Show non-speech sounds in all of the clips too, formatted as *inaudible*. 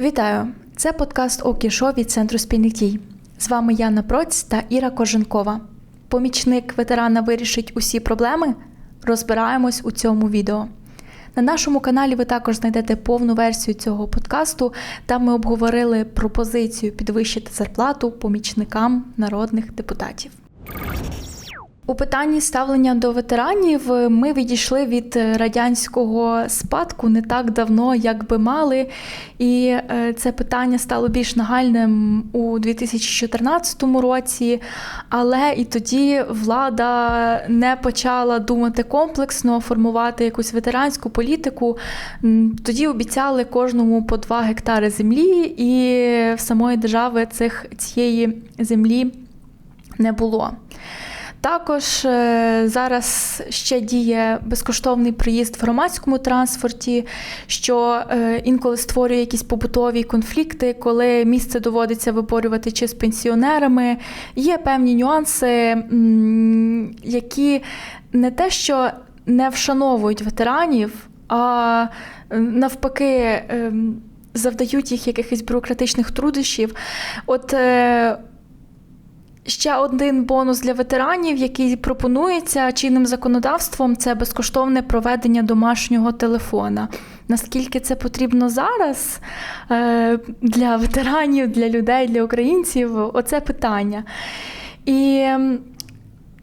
Вітаю! Це подкаст Окішо від Центру спільних дій. З вами Яна Проць та Іра Коженкова. Помічник ветерана вирішить усі проблеми. Розбираємось у цьому відео. На нашому каналі ви також знайдете повну версію цього подкасту. Там ми обговорили пропозицію підвищити зарплату помічникам народних депутатів. У питанні ставлення до ветеранів ми відійшли від радянського спадку не так давно, як би мали, і е, це питання стало більш нагальним у 2014 році. Але і тоді влада не почала думати комплексно, формувати якусь ветеранську політику. Тоді обіцяли кожному по 2 гектари землі, і в самої держави цих цієї землі не було. Також е, зараз ще діє безкоштовний проїзд в громадському транспорті, що е, інколи створює якісь побутові конфлікти, коли місце доводиться виборювати чи з пенсіонерами. Є певні нюанси, які не те, що не вшановують ветеранів, а е, навпаки. ем, Завдають їх якихось бюрократичних труднощів. От Ще один бонус для ветеранів, який пропонується чинним законодавством, це безкоштовне проведення домашнього телефона. Наскільки це потрібно зараз е, для ветеранів, для людей, для українців? Оце питання. І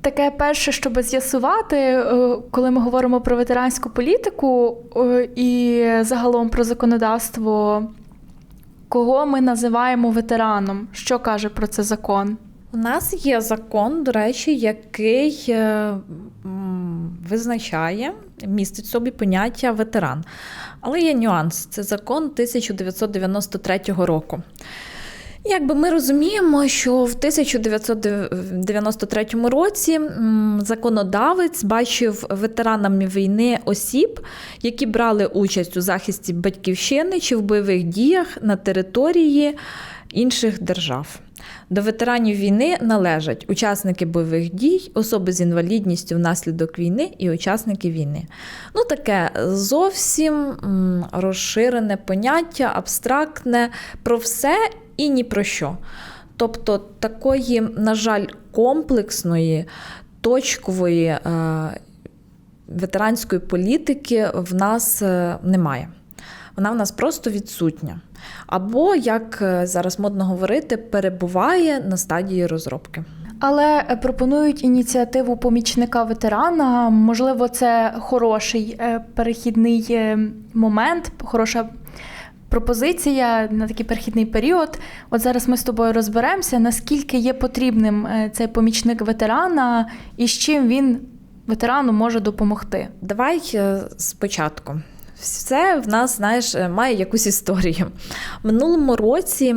таке перше, щоб з'ясувати, е, коли ми говоримо про ветеранську політику е, і загалом про законодавство, кого ми називаємо ветераном? Що каже про це закон? У нас є закон, до речі, який е, визначає, містить собі поняття ветеран. Але є нюанс: це закон 1993 року. Якби ми розуміємо, що в 1993 році законодавець бачив ветеранами війни осіб, які брали участь у захисті батьківщини чи в бойових діях на території інших держав. До ветеранів війни належать учасники бойових дій, особи з інвалідністю внаслідок війни і учасники війни. Ну, таке зовсім розширене поняття, абстрактне про все і ні про що. Тобто такої, на жаль, комплексної, точкової е, ветеранської політики в нас е, немає. Вона в нас просто відсутня. Або, як е, зараз модно говорити, перебуває на стадії розробки. Але е, пропонують ініціативу помічника ветерана. Можливо, це хороший е, перехідний момент, хороша пропозиція на такий перехідний період. От зараз ми з тобою розберемося, наскільки є потрібним цей помічник ветерана і з чим він ветерану може допомогти. Давай спочатку. Все в нас, знаєш, е, має якусь історію. Минулому році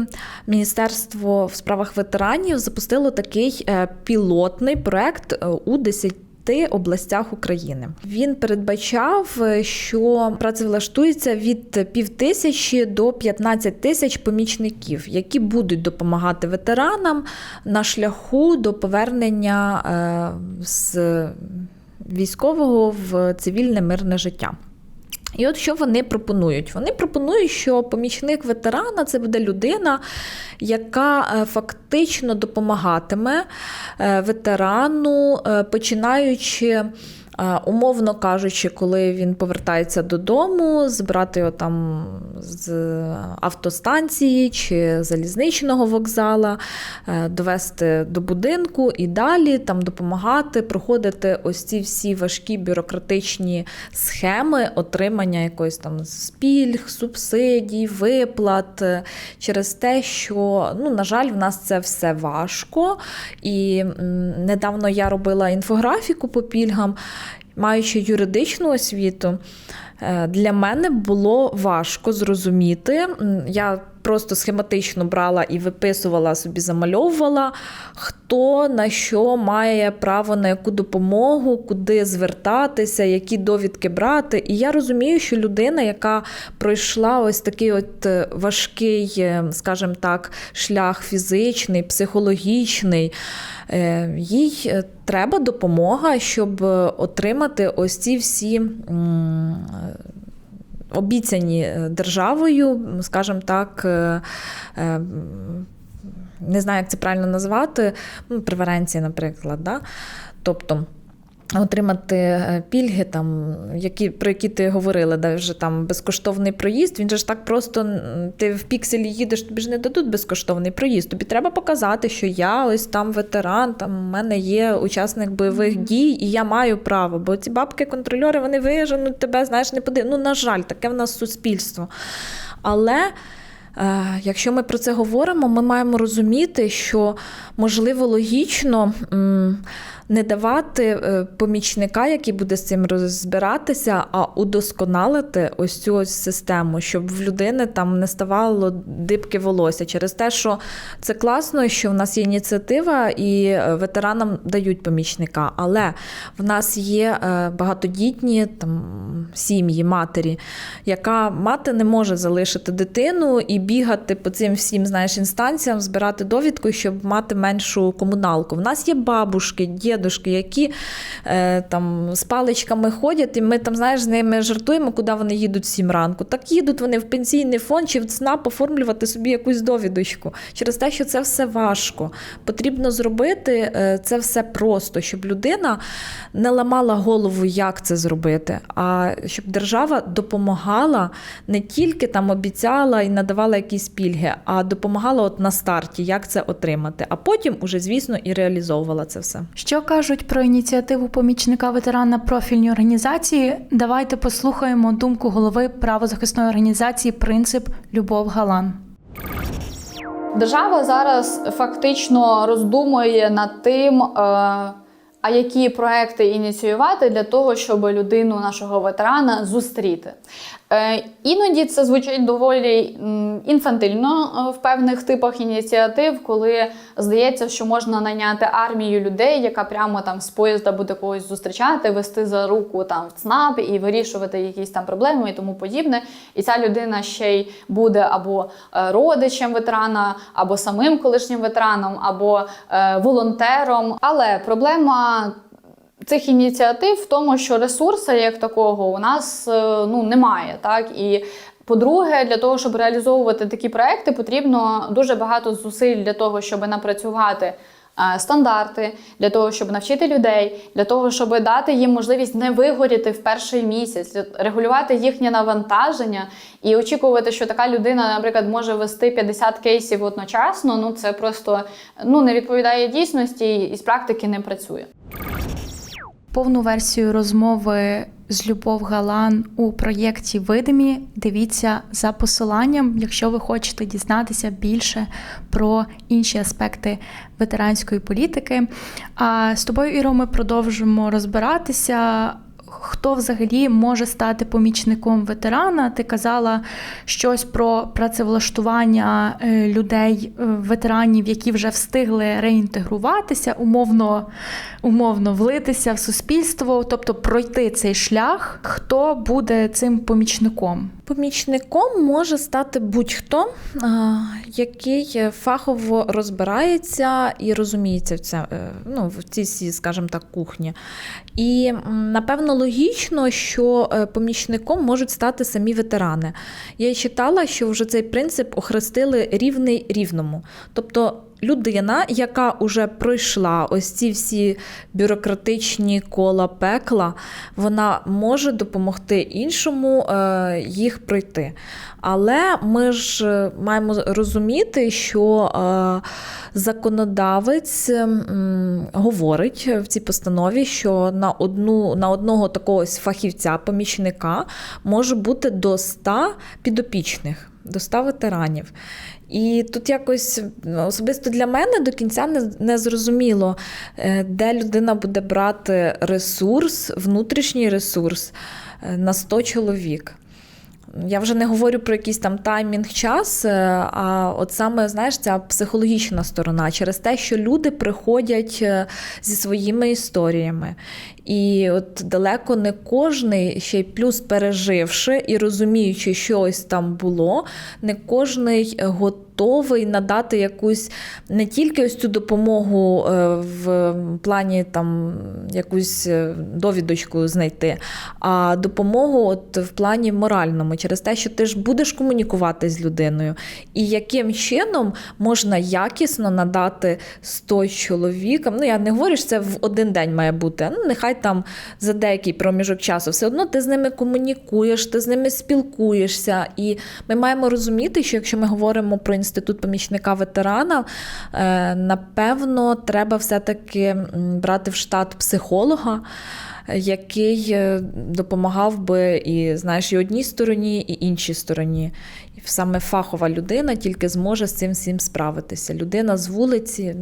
Міністерство в справах ветеранів запустило такий е, пілотний проект е, у 10 областях України. Він передбачав, що працевлаштується від півтисячі до 15 тисяч помічників, які будуть допомагати ветеранам на шляху до повернення з військового в цивільне мирне життя. І от що вони пропонують? Вони пропонують, що помічник ветерана це буде людина, яка е, фактично допомагатиме е, ветерану, е, починаючи. Умовно кажучи, коли він повертається додому, збирати його там з автостанції чи залізничного вокзала, е, довести до будинку і далі там допомагати проходити ось ці всі важкі бюрократичні схеми отримання якоїсь там спільг, субсидій, виплат е, через те, що ну, на жаль, в нас це все важко. І недавно я робила інфографіку по пільгам, маючи юридичну освіту. Е, Для мене було важко зрозуміти. Я просто схематично брала і виписувала собі, замальовувала, хто на що має право на яку допомогу, куди звертатися, які довідки брати. І я розумію, що людина, яка пройшла ось такий от е, важкий, е, скажімо так, шлях фізичний, психологічний, е, їй треба допомога, щоб отримати ось ці всі. Обіцяні е, державою, скажімо так. е, е, Не знаю, як це правильно назвати, ну, преференції, наприклад. Да? Тобто отримати е, пільги, там, які, про які ти говорила, де вже там безкоштовний проїзд. Він же ж так просто ти в пікселі їдеш, тобі ж не дадуть безкоштовний проїзд. Тобі треба показати, що я ось там ветеран, там в мене є учасник бойових дій, і я маю право. Бо ці бабки-контрольори вони виженуть тебе, знаєш, не поди. Ну, на жаль, таке в нас суспільство. Але. Е, Якщо ми про це говоримо, ми маємо розуміти, що можливо логічно не давати е, помічника, який буде з цим розбиратися, а удосконалити ось цю ось систему, щоб в людини там не ставало дибки волосся через те, що це класно, що в нас є ініціатива і е, ветеранам дають помічника. Але в нас є е, багатодітні там сім'ї, матері, яка мати не може залишити дитину і бігати по цим всім знаєш, інстанціям, збирати довідку, щоб мати меншу комуналку. В нас є бабушки, дідушки, які е, там з паличками ходять, і ми там, знаєш, з ними жартуємо, куди вони їдуть сім ранку. Так їдуть вони в пенсійний фонд чи в ЦНАП оформлювати собі якусь довідочку. Через те, що це все важко. Потрібно зробити е, це все просто, щоб людина не ламала голову, як це зробити, а щоб держава допомагала не тільки там обіцяла і надавала якісь пільги, а допомагала от на старті, як це отримати. А потім уже, звісно, і реалізовувала це все. Що кажуть про ініціативу помічника ветерана профільні організації? Давайте послухаємо думку голови правозахисної організації Принцип Любов Галан. Держава зараз фактично роздумує над тим, е, а які проекти ініціювати для того, щоб людину нашого ветерана зустріти. Е, Іноді це звучить доволі інфантильно е, в певних типах ініціатив, коли здається, що можна найняти армію людей, яка прямо там з поїзда буде когось зустрічати, вести за руку там в ЦНАП і вирішувати якісь там проблеми і тому подібне. І ця людина ще й буде або е, родичем ветерана, або самим колишнім ветераном, або волонтером. Але проблема цих ініціатив в тому, що ресурсу як такого у нас е, ну, немає. Так? І по-друге, для того, щоб реалізовувати такі проекти, потрібно дуже багато зусиль для того, щоб напрацювати стандарти, для того, щоб навчити людей, для того, щоб дати їм можливість не вигоріти в перший місяць, регулювати їхнє навантаження і очікувати, що така людина, наприклад, може вести 50 кейсів одночасно. Ну це просто ну, не відповідає дійсності і з практики не працює. Повну версію розмови з Любов Галан у проєкті Видимі. Дивіться за посиланням, якщо ви хочете дізнатися більше про інші аспекти ветеранської політики. А з тобою, Іро, ми продовжимо розбиратися. Хто взагалі може стати помічником ветерана? Ти казала щось про працевлаштування е, людей, е, ветеранів, які вже встигли реінтегруватися, умовно, умовно влитися в суспільство, тобто пройти цей шлях. Хто буде цим помічником? Помічником може стати будь-хто, який фахово розбирається і розуміється в це, е, ну, в цій, скажімо так, кухні. І напевно логічно, що е, помічником можуть стати самі ветерани. Я читала, що вже цей принцип охрестили рівний рівному. Тобто людина, яка вже пройшла ось ці всі бюрократичні кола пекла, вона може допомогти іншому е, їх пройти. Але ми ж е, маємо розуміти, що е, законодавець говорить в цій постанові, що на одну на одного такого фахівця, помічника може бути до 100 підопічних, до 100 ветеранів. І тут якось особисто для мене до кінця не, не зрозуміло, е, де людина буде брати ресурс, внутрішній ресурс е, на 100 чоловік. Я вже не говорю про якийсь там таймінг час, е, а от саме знаєш, ця психологічна сторона через те, що люди приходять е, зі своїми історіями. І от далеко не кожний, ще й плюс переживши і розуміючи, що ось там було, не кожний готовий надати якусь не тільки ось цю допомогу е, в плані там якусь е, довідочку знайти, а допомогу от в плані моральному, через те, що ти ж будеш комунікувати з людиною, і яким чином можна якісно надати 100 чоловікам. Ну я не говорю, що це в один день має бути. Ну нехай там за деякий проміжок часу. Все одно ти з ними комунікуєш, ти з ними спілкуєшся. І ми маємо розуміти, що якщо ми говоримо про інститут помічника ветерана, е, напевно, треба все-таки брати в штат психолога. Який е, допомагав би і знаєш, і одній стороні, і іншій стороні. Саме фахова людина тільки зможе з цим всім справитися. Людина з вулиці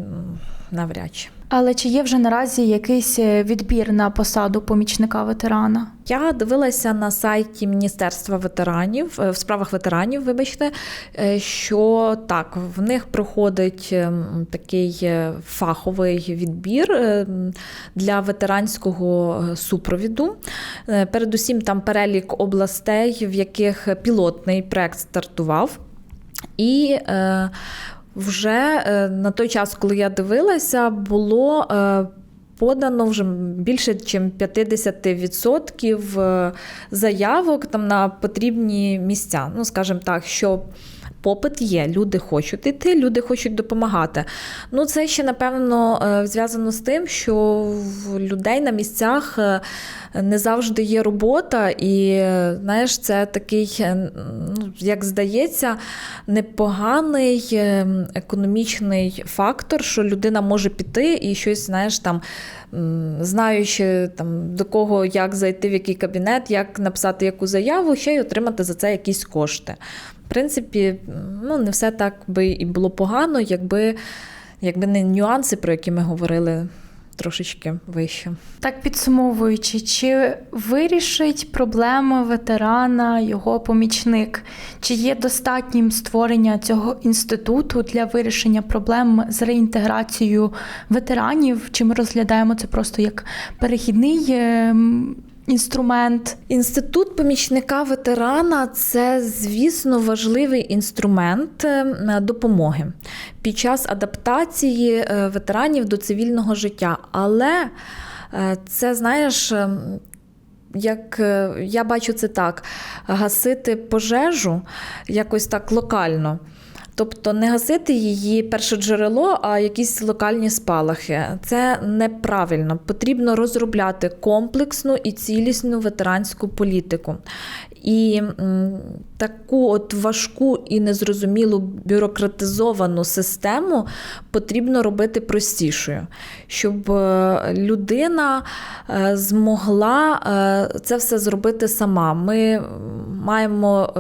навряд чи. Але чи є вже наразі якийсь е, відбір на посаду помічника ветерана? Я дивилася на сайті Міністерства ветеранів е, в справах ветеранів, вибачте, е, що так, в них проходить ем, такий фаховий відбір для ветеранського супровіду. Передусім, там перелік областей, в яких пілотний проект стартував. І е, вже е, на той час, коли я дивилася, було е, подано вже більше, ніж 50% е, заявок там на потрібні місця. Ну, скажімо так, що попит є, люди хочуть іти, люди хочуть допомагати. Ну, це ще, напевно, е, зв'язано з тим, що в людей на місцях е, не завжди є робота, і знаєш, це такий, е, ну, як здається, непоганий е, економічний фактор, що людина може піти і щось, знаєш, там. Знаючи там до кого як зайти в який кабінет, як написати яку заяву, ще й отримати за це якісь кошти. В принципі, ну не все так би і було погано, якби, якби не нюанси, про які ми говорили трошечки вище. Так підсумовуючи, чи вирішить проблеми ветерана його помічник? Чи є достатнім створення цього інституту для вирішення проблем з реінтеграцією ветеранів? Чи ми розглядаємо це просто як перехідний ем, інструмент? Інститут помічника ветерана це, звісно, важливий інструмент е, допомоги під час адаптації е, ветеранів до цивільного життя. Але е, це, знаєш, як я бачу це так: гасити пожежу якось так локально. Тобто не гасити її перше джерело, а якісь локальні спалахи. Це неправильно. Потрібно розробляти комплексну і цілісну ветеранську політику. І таку от важку і незрозумілу бюрократизовану систему потрібно робити простішою, щоб е, людина е, змогла е, це все зробити сама. Ми маємо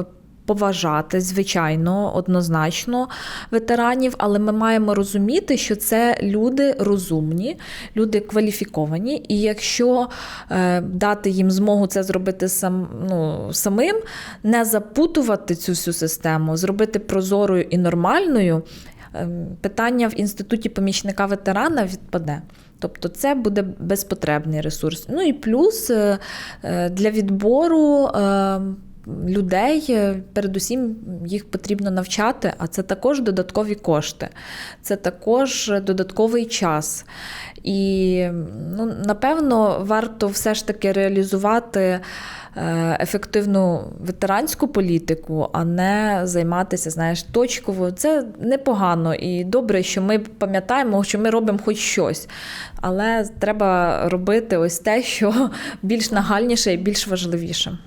поважати, звичайно, однозначно ветеранів, але ми маємо розуміти, що це люди розумні, люди кваліфіковані, і якщо е, дати їм змогу це зробити сам, ну, самим, не запутувати цю всю систему, зробити прозорою і нормальною, е, питання в інституті помічника ветерана відпаде. Тобто це буде безпотребний ресурс. Ну і плюс е, для відбору. Людей, е, передусім, їх потрібно навчати, а це також додаткові кошти, це також додатковий час. І ну, напевно варто все ж таки реалізувати е, ефективну ветеранську політику, а не займатися, знаєш, точково. Це непогано і добре, що ми пам'ятаємо, що ми робимо хоч щось. Але треба робити ось те, що *laughs* більш нагальніше і більш важливіше.